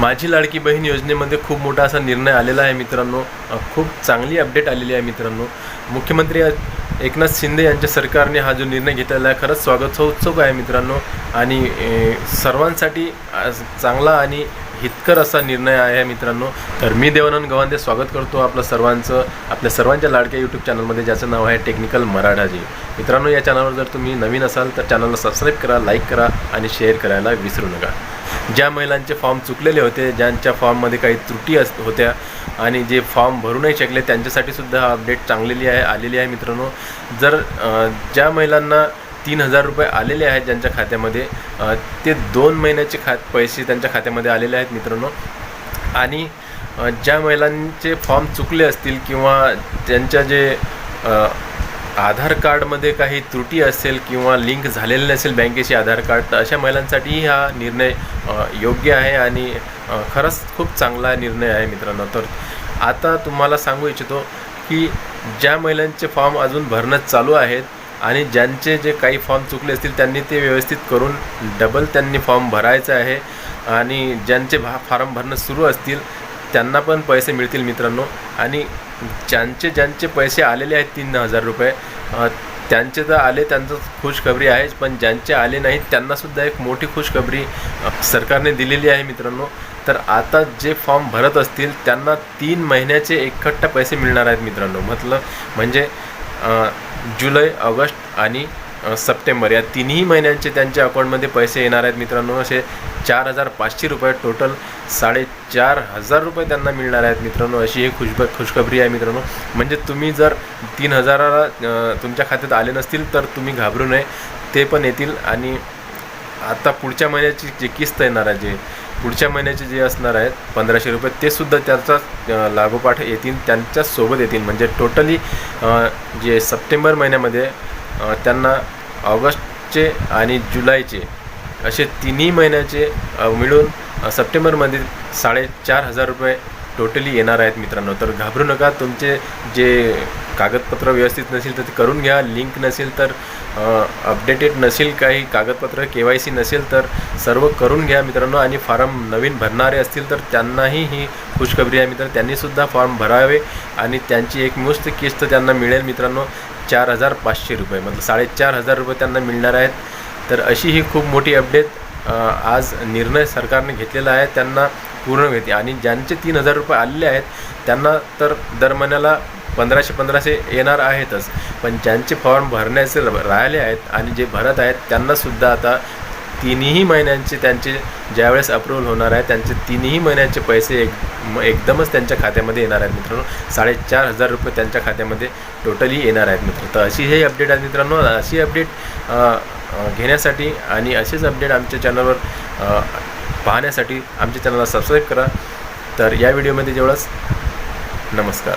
माझी लाडकी बहीण योजनेमध्ये खूप मोठा असा निर्णय आलेला आहे मित्रांनो. खूप चांगली अपडेट आलेली आहे मित्रांनो. मुख्यमंत्री एकनाथ शिंदे यांच्या सरकारने हा जो निर्णय घेतलेला आहे खरंच स्वागतोत्सुक आहे मित्रांनो. आणि सर्वांसाठी चांगला आणि हितकर असा निर्णय आहे मित्रांनो. तर मी देवानंद गवांदे स्वागत करतो आपलं सर्वांचं. आपल्या सर्वांच्या लाडक्या यूट्यूब चॅनलमध्ये ज्याचं नाव आहे टेक्निकल मराठाजी. मित्रांनो या चॅनलवर जर तुम्ही नवीन असाल तर चॅनलला सबस्क्राईब करा लाईक करा आणि शेअर करायला विसरू नका. ज्या महिलांचे फॉर्म चुकलेले होते ज्यांच्या फॉर्ममध्ये काही त्रुटी अस होत्या आणि जे फॉर्म भरू नाही शकले त्यांच्यासाठी सुद्धा हा अपडेट चांगलेली आहे आलेली आहे मित्रांनो. जर ज्या महिलांना तीन हजार रुपये आलेले आहेत ज्यांच्या खात्यामध्ये ते दोन महिन्याचे खात पैसे त्यांच्या खात्यामध्ये आलेले आहेत मित्रांनो. आणि ज्या महिलांचे फॉर्म चुकले असतील किंवा त्यांच्या जे आधार कार्डमध्ये काही त्रुटी असेल किंवा लिंक झालेलं नसेल बँकेशी आधार कार्ड तर अशा महिलांसाठीही हा निर्णय योग्य आहे आणि खरंच खूप चांगला निर्णय आहे मित्रांनो. तर आता तुम्हाला सांगू इच्छितो की ज्या महिलांचे फॉर्म अजून भरणं चालू आहेत आणि ज्यांचे जे काही फॉर्म चुकले असतील त्यांनी ते व्यवस्थित करून डबल त्यांनी फॉर्म भरायचं आहे आणि ज्यांचे भा फॉर्म भरणं सुरू असतील त्यांना पण पैसे मिळतील मित्रांनो. आणि ज्यांचे ज्यांचे पैसे आलेले आहेत तीन हजार रुपये त्यांचे तर आले त्यांचं खुशखबरी आहेच पण ज्यांचे आले नाहीत त्यांनासुद्धा एक मोठी खुशखबरी सरकारने दिलेली आहे मित्रांनो. तर आता जे फॉर्म भरत असतील त्यांना तीन महिन्याचे एकखट्टा पैसे मिळणार आहेत मित्रांनो. म्हटलं म्हणजे जुलै ऑगस्ट आणि सप्टेंबर. या तिन्ही महिन्यांचे त्यांच्या अकाउंटमध्ये पैसे येणार आहेत मित्रांनो. असे चार हजार पाचशे रुपये टोटल साडेचार हजार रुपये त्यांना मिळणार आहेत मित्रांनो. अशी एक खुशब खुशखबरी आहे मित्रांनो. म्हणजे तुम्ही जर तीन हजाराला तुमच्या खात्यात आले नसतील तर तुम्ही घाबरू नये. ते पण येतील. आणि आता पुढच्या महिन्याची जे किस्त येणार आहे जे पुढच्या महिन्याचे जे असणार आहेत पंधराशे रुपये ते सुद्धा त्याचा लागोपाठ येतील त्यांच्यासोबत येतील. म्हणजे टोटली जे सप्टेंबर महिन्यामध्ये त्यांना ऑगस्टचे आणि जुलैचे असे तिन्ही महिन्याचे मिळून सप्टेंबरमध्ये साडेचार हजार रुपये टोटली येणार आहेत मित्रांनो. तर घाबरू नका तुमचे जे कागदपत्र व्यवस्थित नसेल तर ते करून घ्या. लिंक नसेल तर अपडेटेड नसेल काही कागदपत्र के वाय सी नसेल तर सर्व करून घ्या मित्रांनो. आणि फॉर्म नवीन भरणारे असतील तर त्यांनाही ही खुशखबरी आहे मित्र त्यांनीसुद्धा फॉर्म भरावे आणि त्यांची एक मुस्त किस्त त्यांना मिळेल मित्रांनो. चार हजार पाचशे रुपये. मतलब साडेचार हजार रुपये त्यांना मिळणार आहेत. तर अशी ही खूप मोठी अपडेट आज निर्णय सरकारने घेतलेला आहे. त्यांना पूर्ण घेते आणि ज्यांचे तीन हजार रुपये आलेले आहेत त्यांना तर दर महिन्याला पंधराशे पंधराशे येणार आहेतच. पण ज्यांचे फॉर्म भरण्याचे राहिले आहेत आणि जे भरत आहेत त्यांनासुद्धा आता तिन्ही महिन्यांचे त्यांचे ज्यावेळेस अप्रूव्हल होणार आहे त्यांचे तिन्ही महिन्यांचे पैसे एक म- एकदमच त्यांच्या खात्यामध्ये येणार आहेत मित्रांनो. साडेचार हजार रुपये त्यांच्या खात्यामध्ये टोटली येणार आहेत मित्र तर अशी हे अपडेट आहे मित्रांनो. अशी अपडेट घेण्यासाठी आणि असेच अपडेट आमच्या चॅनलवर पाहण्यासाठी आमच्या चॅनलला सबस्क्राईब करा. तर या व्हिडिओमध्ये जेवढंच. नमस्कार.